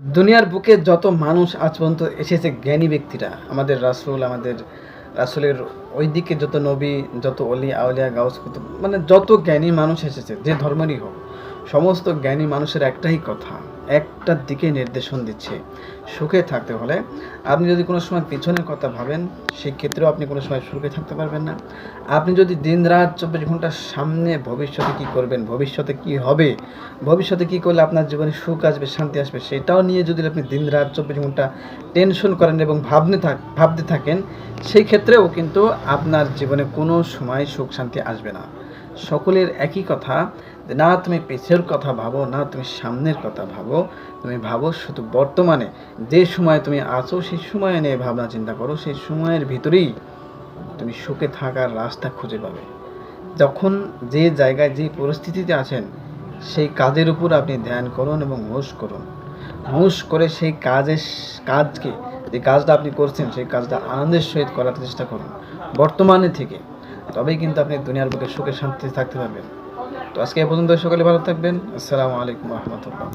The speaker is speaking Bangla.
দুনিয়ার বুকে যত মানুষ আজ পর্যন্ত এসেছে জ্ঞানী ব্যক্তিরা, আমাদের রাসুল, আমাদের রাসুলের ওই দিকে যত নবী, যত অলি আউলিয়া, গাউস মানে যত জ্ঞানী মানুষ এসেছে, যে ধর্মেরই হোক, সমস্ত জ্ঞানী মানুষের একটাই কথা একটার দিকে নির্দেশন দিচ্ছে। সুখে থাকতে হলে আপনি যদি কোনো সময় পিছনের কথা ভাবেন, সেক্ষেত্রেও আপনি কোনো সময় সুখে থাকতে পারবেন না। আপনি যদি দিন রাত চব্বিশ ঘণ্টার সামনে ভবিষ্যতে কি করবেন, ভবিষ্যতে কি হবে, ভবিষ্যতে কি করলে আপনার জীবনে সুখ আসবে, শান্তি আসবে, সেটাও নিয়ে যদি আপনি দিন রাত চব্বিশ ঘণ্টা টেনশন করেন এবং ভাবনে থাক, ভাবতে থাকেন সেই ক্ষেত্রেও কিন্তু আপনার জীবনে কোনো সময় সুখ শান্তি আসবে না। সকলের একই কথা না, তুমি পিছের কথা ভাবো, না, তুমি সামনের কথা ভাবো, তুমি ভাবো শুধু বর্তমানে। যে সময় তুমি আছো, সেই সময় নিয়ে ভাবনা চিন্তা করো, সেই সময়ের ভিতরেই তুমি সুখে থাকার রাস্তা খুঁজে পাবে। যখন যে জায়গায়, যে পরিস্থিতিতে আছেন, সেই কাজের উপর আপনি ধ্যান করুন এবং হুঁশ করুন। হুঁশ করে সেই কাজের কাজকে, যে কাজটা আপনি করছেন, সেই কাজটা আনন্দের সহিত করার চেষ্টা করুন। বর্তমানে থেকে তবেই কিন্তু আপনি দুনিয়ার বুকে সুখে শান্তিতে থাকতে পারবেন। তো আজকে এ পর্যন্ত সকলে ভালো থাকবেন। আসসালামু আলাইকুম রহমতুল্লাহ।